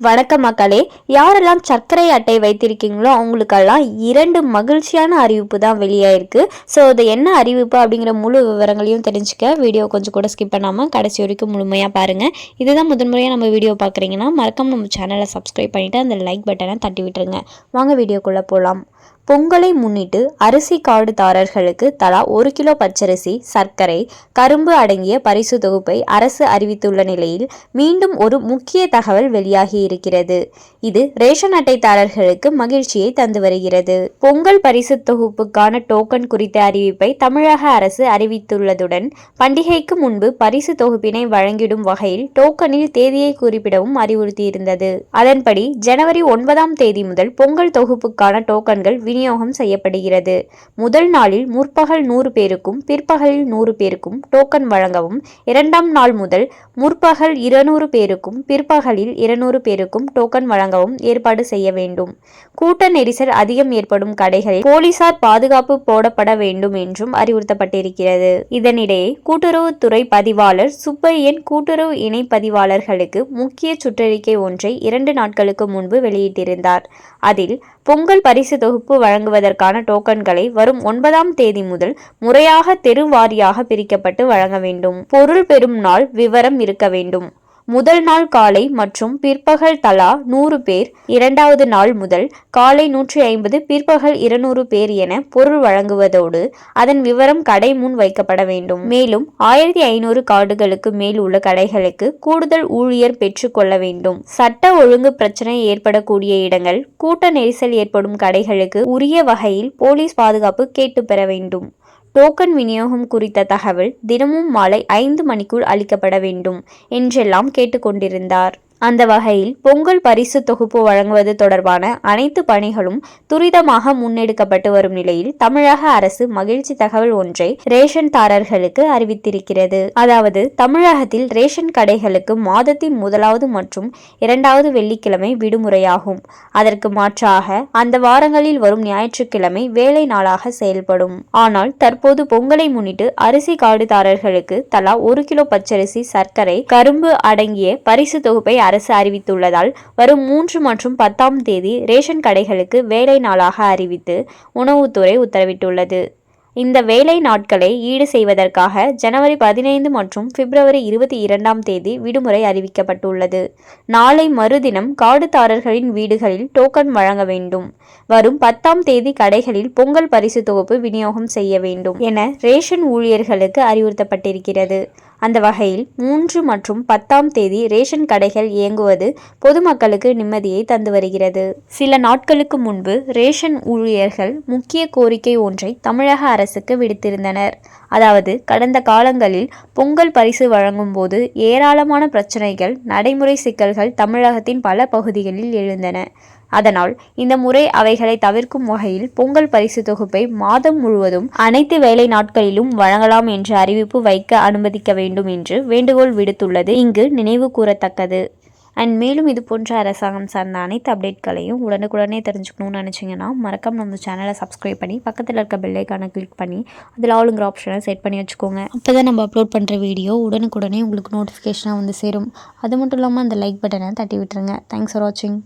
வணக்க மக்களே யாரெல்லாம் சர்க்கரை அட்டை வைத்திருக்கீங்களோ அவங்களுக்கெல்லாம் இரண்டு மகிழ்ச்சியான அறிவிப்பு தான் வெளியாயிருக்கு. ஸோ அது என்ன அறிவிப்பு அப்படிங்கிற முழு விவரங்களையும் தெரிஞ்சுக்க வீடியோ கொஞ்சம் கூட ஸ்கிப் பண்ணாமல் கடைசி வரைக்கும் முழுமையாக பாருங்கள் இதுதான் முதன்முறையாக நம்ம வீடியோ பார்க்குறீங்கன்னா மறக்காம நம்ம சேனலை சப்ஸ்கிரைப் பண்ணிவிட்டு அந்த லைக் பட்டனை தட்டி விட்டுருங்க. வாங்க வீடியோக்குள்ளே போகலாம் பொங்கலை முன்னிட்டு அரிசி கார்டுதாரர்களுக்கு தலா ஒரு கிலோ பச்சரிசி சர்க்கரை கரும்பு அடங்கிய பரிசு தொகுப்பை அரசு அறிவித்துள்ள நிலையில் மீண்டும் ஒரு முக்கிய தகவல் வெளியாகி இருக்கிறது. இது ரேஷன் அட்டைதாரர்களுக்கு மகிழ்ச்சியை தந்து வருகிறது. பொங்கல் பரிசு தொகுப்புக்கான டோக்கன் குறித்த அறிவிப்பை தமிழக அரசு அறிவித்துள்ளதுடன் பண்டிகைக்கு முன்பு பரிசு தொகுப்பினை வழங்கிடும் வகையில் டோக்கனில் தேதியை குறிப்பிடவும் அறிவுறுத்தியிருந்தது. அதன்படி ஜனவரி ஒன்பதாம் தேதி முதல் பொங்கல் தொகுப்புக்கான டோக்கன்கள் விநியோகம் செய்யப்படுகிறது. முதல் நாளில் முற்பகல் நூறு பேருக்கும் பிற்பகலில் நூறு பேருக்கும் டோக்கன் வழங்கவும் இரண்டாம் நாள் முதல் முற்பகல் இருநூறு பேருக்கும் பிற்பகலில் இருநூறு பேருக்கும் டோக்கன் வழங்கவும் ஏற்பாடு செய்ய வேண்டும். கூட்ட நெரிசல் அதிகம் ஏற்படும் கடைகளில் போலீசார் பாதுகாப்பு போடப்பட வேண்டும் என்றும் அறிவுறுத்தப்பட்டிருக்கிறது. இதனிடையே கூட்டுறவுத்துறை பதிவாளர் சுப்பையன் கூட்டுறவு இணை பதிவாளர்களுக்கு முக்கிய சுற்றறிக்கை ஒன்றை இரண்டு நாட்களுக்கு முன்பு வெளியிட்டிருந்தார். அதில் பொங்கல் பரிசு தொகுப்பு வழங்குவதற்கான டோக்கன்களை வரும் ஒன்பதாம் தேதி முதல் முறையாக தெரு வாரியாக பிரிக்கப்பட்டு வழங்க வேண்டும். பொருள் பெறும் நாள் விவரம் இருக்க வேண்டும். முதல் நாள் காலை மற்றும் பிற்பகல் தலா நூறு பேர் இரண்டாவது நாள் முதல் காலை நூற்றி ஐம்பது பிற்பகல் இருநூறு பேர் என பொருள் வழங்குவதோடு அதன் விவரம் கடை முன் வைக்கப்பட வேண்டும். மேலும் ஆயிரத்தி ஐநூறு கார்டுகளுக்கு மேல் உள்ள கடைகளுக்கு கூடுதல் ஊழியர் பெற்றுக்கொள்ள வேண்டும். சட்ட ஒழுங்கு பிரச்சனை ஏற்படக்கூடிய இடங்கள் கூட்ட நெரிசல் ஏற்படும் கடைகளுக்கு உரிய வகையில் போலீஸ் பாதுகாப்பு கேட்டு பெற வேண்டும். டோக்கன் விநியோகம் குறித்த தகவல் தினமும் மாலை ஐந்து மணிக்குள் அளிக்கப்பட வேண்டும் என்றெல்லாம் கேட்டுக்கொண்டிருந்தார். அந்த வகையில் பொங்கல் பரிசு தொகுப்பு வழங்குவது தொடர்பான அனைத்து பணிகளும் துரிதமாக முன்னெடுக்கப்பட்டு வரும் நிலையில் தமிழக அரசு மகிழ்ச்சி தகவல் ஒன்றை ரேஷன் தாரர்களுக்கு அறிவித்திருக்கிறது. அதாவது தமிழகத்தில் ரேஷன் கடைகளுக்கு மாதத்தின் முதலாவது மற்றும் இரண்டாவது வெள்ளிக்கிழமை விடுமுறையாகும். அதற்கு மாற்றாக அந்த வாரங்களில் வரும் ஞாயிற்றுக்கிழமை வேலை நாளாக செயல்படும். ஆனால் தற்போது பொங்கலை முன்னிட்டு அரிசி காடுதாரர்களுக்கு தலா ஒரு கிலோ பச்சரிசி சர்க்கரை கரும்பு அடங்கிய பரிசு தொகுப்பை அரசு அறிவித்துள்ளதால் வரும் மூன்று மற்றும் பத்தாம் தேதி ரேஷன் கடைகளுக்கு வேலை நாளாக அறிவித்து உணவுத்துறை உத்தரவிட்டுள்ளது. இந்த வேலை நாட்களை ஈடு செய்வதற்காக ஜனவரி பதினைந்து மற்றும் பிப்ரவரி இருபத்தி இரண்டாம் தேதி விடுமுறை அறிவிக்கப்பட்டுள்ளது. நாளை மறுதினம் காடுதாரர்களின் வீடுகளில் டோக்கன் வழங்க வேண்டும். வரும் பத்தாம் தேதி கடைகளில் பொங்கல் பரிசு தொகுப்பு விநியோகம் செய்ய வேண்டும் என ரேஷன் ஊழியர்களுக்கு அறிவுறுத்தப்பட்டிருக்கிறது. அந்த வகையில் மூன்று மற்றும் பத்தாம் தேதி ரேஷன் கடைகள் இயங்குவது பொதுமக்களுக்கு நிம்மதியை தந்து வருகிறது. சில நாட்களுக்கு முன்பு ரேஷன் ஊழியர்கள் முக்கிய கோரிக்கை ஒன்றை தமிழக அரசுக்கு விடுத்திருந்தனர். அதாவது கடந்த காலங்களில் பொங்கல் பரிசு வழங்கும் போது ஏராளமான பிரச்சனைகள் நடைமுறை சிக்கல்கள் தமிழகத்தின் பல பகுதிகளில் எழுந்தன. அதனால் இந்த முறை அவைகளை தவிர்க்கும் வகையில் பொங்கல் பரிசு தொகுப்பை மாதம் முழுவதும் அனைத்து வேலை நாட்களிலும் வழங்கலாம் என்ற அறிவிப்பு வைக்க அனுமதிக்க வேண்டும் என்று வேண்டுகோள் விடுத்துள்ளது. இங்கு நினைவு கூறத்தக்கது. அண்ட் மேலும் இது போன்ற அரசாங்கம் சார்ந்த அனைத்து அப்டேட்களையும் உடனுக்குடனே தெரிஞ்சுக்கணும்னு நினச்சிங்கன்னா மறக்காம நம்ம சேனலை சப்ஸ்கிரைப் பண்ணி பக்கத்தில் இருக்க பெல்லைக்கான கிளிக் பண்ணி அதில் ஆளுங்கிற ஆப்ஷனை செட் பண்ணி வச்சுக்கோங்க. அப்போ தான் நம்ம அப்லோட் பண்ணுற வீடியோ உடனுக்குடனே உங்களுக்கு நோட்டிஃபிகேஷனாக வந்து சேரும். அது மட்டும் இல்லாமல் அந்த லைக் பட்டனை தட்டி விட்டுருங்க. தேங்க்ஸ் ஃபார் வாட்சிங்